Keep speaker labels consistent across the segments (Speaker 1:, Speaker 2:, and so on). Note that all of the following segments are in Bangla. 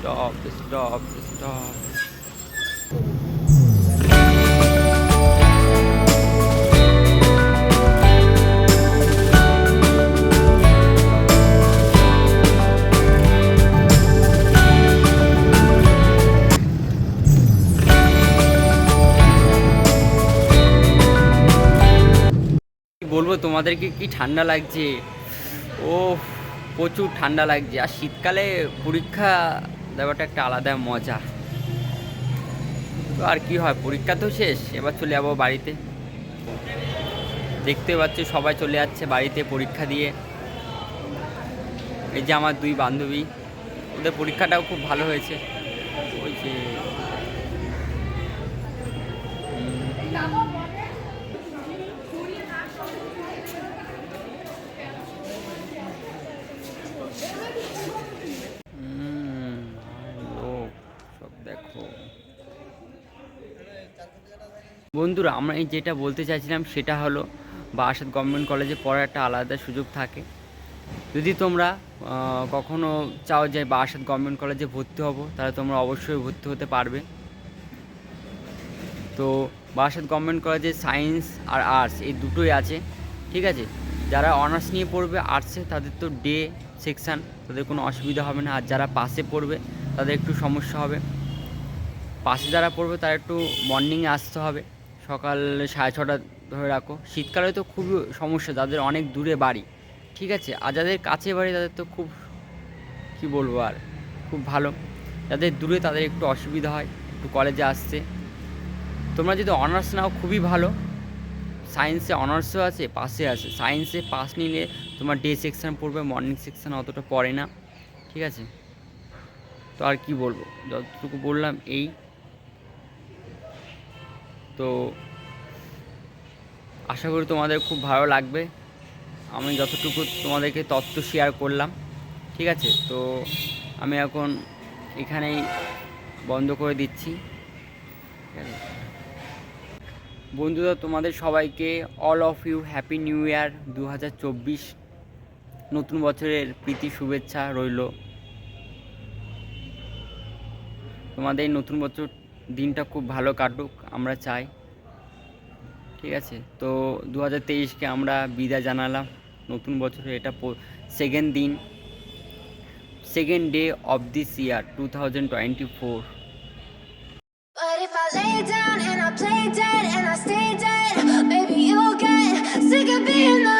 Speaker 1: স্টপ স্টপ কি বলব, তোমাদেরকে কি ঠান্ডা লাগছে? ও প্রচুর ঠান্ডা লাগছে। আর শীতকালে পরীক্ষা দেওয়াটা একটা আলাদা মজা। তো আর কি হয়, পরীক্ষা তো শেষ, এবার চলে যাব বাড়িতে। দেখতে পাচ্ছি সবাই চলে যাচ্ছে বাড়িতে পরীক্ষা দিয়ে। এই যে আমার দুই বান্ধবী, ওদের পরীক্ষাটাও খুব ভালো হয়েছে। ওই যে বন্ধুরা, আমরা এই যেটা বলতে চাইছিলাম সেটা হলো বারাসাত গভর্নমেন্ট কলেজে পড়ার একটা আলাদা সুযোগ থাকে। যদি তোমরা কখনো চাও যে বারাসাত গভর্নমেন্ট কলেজে ভর্তি হব, তাহলে তোমরা অবশ্যই ভর্তি হতে পারবে। তো বারাসাত গভর্নমেন্ট কলেজে সায়েন্স আর আর্টস এই দুটোই আছে, ঠিক আছে? যারা অনার্স নিয়ে পড়বে আর্টসে তাদের তো ডে সেকশান তাদের কোনো অসুবিধা হবে না। আর যারা পাশে পড়বে, তাদের একটু সমস্যা হবে। পাশে যারা পড়বে, তারা একটু মর্নিংয়ে আসতে হবে। সকাল সাড়ে ছটা ধরে রাখো। শীতকালে তো খুবই সমস্যা, যাদের অনেক দূরে বাড়ি, ঠিক আছে? আর যাদের কাছে বাড়ি, তাদের তো খুব, কি বলব আর, খুব ভালো। যাদের দূরে, তাদের একটু অসুবিধা হয়, একটু কলেজে আসতে তোমরা যদি অনার্স নাও, খুবই ভালো। সায়েন্সে অনার্সও আছে পাশে আছে। সায়েন্সে পাস নিলে তোমার ডে সেকশন পড়বে, মর্নিং সেকশান অতটা পড়ে না, ঠিক আছে? তো আর কি বলব? যতটুকু বললাম, এই। তো আশা করি তোমাদের খুব ভালো লাগবে। আমি যতটুকু তোমাদেরকে তথ্য শেয়ার করলাম, ঠিক আছে? তো আমি এখন এখানেই বন্ধ করে দিচ্ছি। বন্ধুরা, তোমাদের সবাইকে all of you happy new year দু হাজার চব্বিশ। নতুন বছরের প্রীতি, শুভেচ্ছা রইল। তোমাদের নতুন বছর দিনটা খুব ভালো কাটুক আমরা চাই। ঠিক আছে? তো দু হাজার তেইশকে আমরা বিদায় জানালাম। নতুন বছরের এটা সেকেন্ড দিন second day of this year two thousand twenty four
Speaker 2: play dead and I stay dead, you'll get sick of being the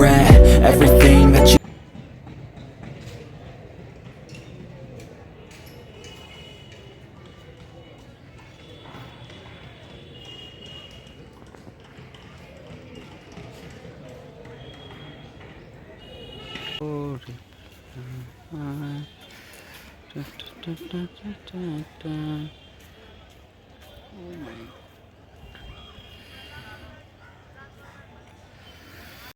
Speaker 3: regret everything that you
Speaker 1: ওরে আ, টা টা টা টা টা টা।